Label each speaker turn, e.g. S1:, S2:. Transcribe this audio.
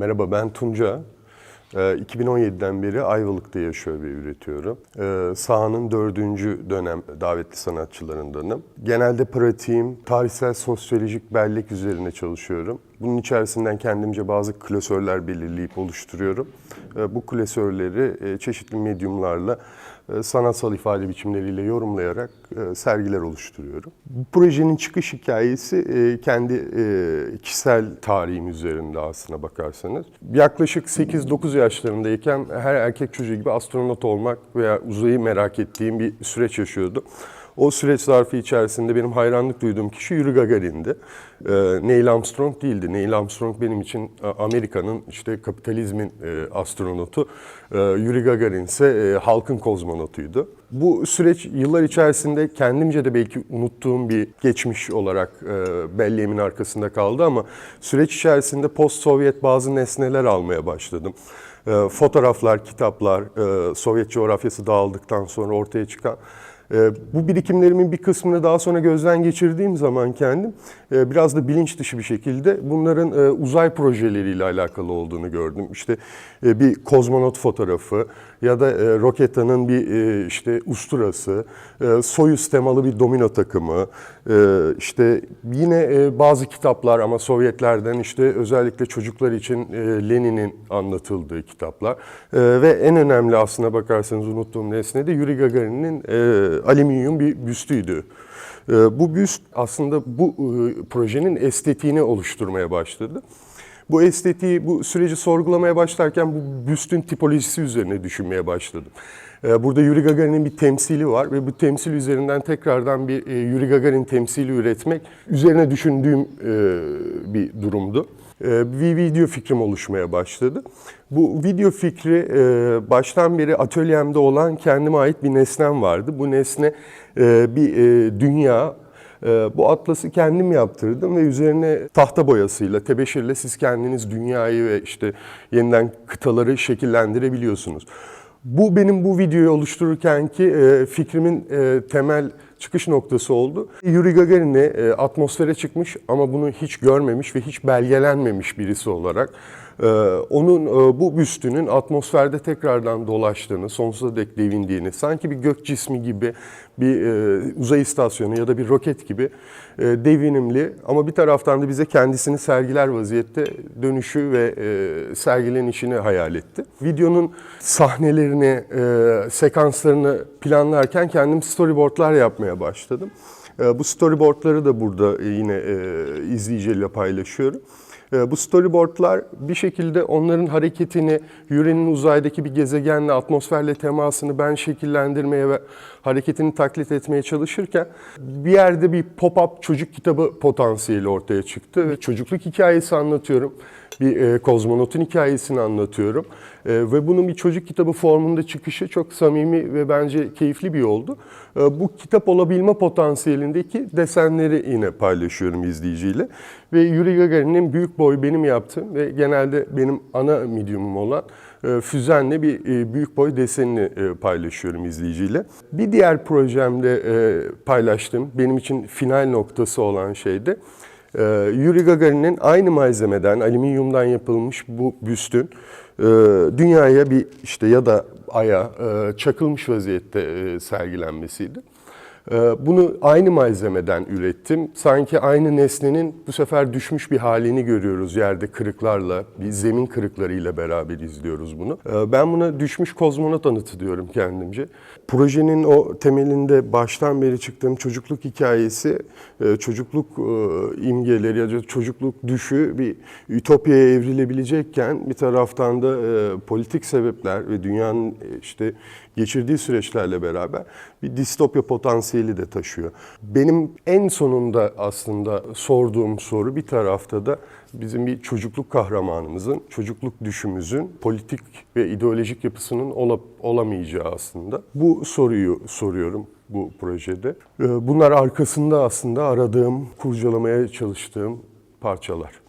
S1: Merhaba ben Tunca. Ee, 2017'den beri Ayvalık'ta yaşıyor ve üretiyorum. Ee, Sahanın dördüncü dönem davetli sanatçılarındanım. Genelde pratiğim tarihsel sosyolojik bellek üzerine çalışıyorum. Bunun içerisinden kendimce bazı klasörler belirleyip oluşturuyorum. Ee, Bu klasörleri e, çeşitli medyumlarla e, sanatsal ifade biçimleriyle yorumlayarak e, sergiler oluşturuyorum. Bu projenin çıkış hikayesi kendi kişisel tarihim üzerinde aslına bakarsanız. Yaklaşık 8-9 yaşlarındayken her erkek çocuğu gibi astronot olmak veya uzayı merak ettiğim bir süreç yaşıyordum. O süreç zarfı içerisinde benim hayranlık duyduğum kişi Yuri Gagarin'di. Ee, Neil Armstrong değildi. Neil Armstrong benim için e, Amerika'nın işte kapitalizmin e, astronotu. Ee, Yuri Gagarin ise e, halkın kozmonotuydu. Bu süreç yıllar içerisinde kendimce de belki unuttuğum bir geçmiş olarak e, belleğimin arkasında kaldı ama süreç içerisinde post-Sovyet bazı nesneler almaya başladım. E, fotoğraflar, kitaplar, e, Sovyet coğrafyası dağıldıktan sonra ortaya çıkan e, bu birikimlerimin bir kısmını daha sonra gözden geçirdiğim zaman kendim e, biraz da bilinç dışı bir şekilde bunların e, uzay projeleriyle alakalı olduğunu gördüm. İşte e, bir kozmonot fotoğrafı ya da Roketa'nın bir işte usturası, Soyuz temalı bir domino takımı, işte yine bazı kitaplar ama Sovyetlerden işte özellikle çocuklar için Lenin'in anlatıldığı kitaplar ve en önemli aslına bakarsanız unuttuğum nesne de Yuri Gagarin'in alüminyum bir büstüydü. E, bu büst aslında bu e, projenin estetiğini oluşturmaya başladı. Bu estetiği, bu süreci sorgulamaya başlarken bu büstün tipolojisi üzerine düşünmeye başladım. Ee, Burada Yuri Gagarin'in bir temsili var ve bu temsil üzerinden tekrardan bir e, Yuri Gagarin temsili üretmek üzerine düşündüğüm e, bir durumdu. E, Bir video fikrim oluşmaya başladı. Bu video fikri e, baştan beri atölyemde olan kendime ait bir nesnem vardı. Bu nesne e, bir e, dünya, ee, Bu atlası kendim yaptırdım ve üzerine tahta boyasıyla, tebeşirle siz kendiniz dünyayı ve işte yeniden kıtaları şekillendirebiliyorsunuz. Bu benim bu videoyu oluştururken ki e, fikrimin temel çıkış noktası oldu. Yuri Gagarin'i e, atmosfere çıkmış ama bunu hiç görmemiş ve hiç belgelenmemiş birisi olarak onun e, bu büstünün atmosferde tekrardan dolaştığını, sonsuza dek devindiğini, sanki bir gök cismi gibi bir e, uzay istasyonu ya da bir roket gibi e, devinimli ama bir taraftan da bize kendisini sergiler vaziyette dönüşü ve sergilenişini hayal etti. Videonun sahnelerini, sekanslarını planlarken kendim storyboardlar yapmaya başladım. Bu storyboardları da burada yine izleyiciyle paylaşıyorum. E, Bu storyboardlar bir şekilde onların hareketini, Yuri'nin uzaydaki bir gezegenle, atmosferle temasını ben şekillendirmeye ve hareketini taklit etmeye çalışırken bir yerde bir pop-up çocuk kitabı potansiyeli ortaya çıktı ve çocukluk hikayesi anlatıyorum. Bir e, kozmonotun hikayesini anlatıyorum. E, ve bunun bir çocuk kitabı formunda çıkışı çok samimi ve bence keyifli bir yoldu. E, bu kitap olabilme potansiyelindeki desenleri yine paylaşıyorum izleyiciyle. Ve Yuri Gagarin'in büyük boy benim yaptığım ve genelde benim ana mediumum olan e, füzenle bir e, büyük boy desenini e, paylaşıyorum izleyiciyle. Bir diğer projemde paylaştığım, benim için final noktası olan şeydi. Yuri Gagarin'in aynı malzemeden, alüminyumdan yapılmış bu büstün dünyaya bir işte ya da aya çakılmış vaziyette sergilenmesiydi. E, Bunu aynı malzemeden ürettim. Sanki aynı nesnenin bu sefer düşmüş bir halini görüyoruz yerde kırıklarla, bir zemin kırıklarıyla beraber izliyoruz bunu. E, Ben buna düşmüş kozmonot anıtı diyorum kendimce. Projenin o temelinde baştan beri çıktığım çocukluk hikayesi, e, çocukluk e, imgeleri ya da çocukluk düşü bir ütopyaya evrilebilecekken bir taraftan da e, politik sebepler ve dünyanın işte geçirdiği süreçlerle beraber bir distopya potansiyeli de taşıyor. Benim en sonunda aslında sorduğum soru bir tarafta da bizim bir çocukluk kahramanımızın, çocukluk düşümüzün politik ve ideolojik yapısının ola- olamayacağı aslında. Bu soruyu soruyorum bu projede. Ee, Bunlar arkasında aslında aradığım, kurcalamaya çalıştığım parçalar.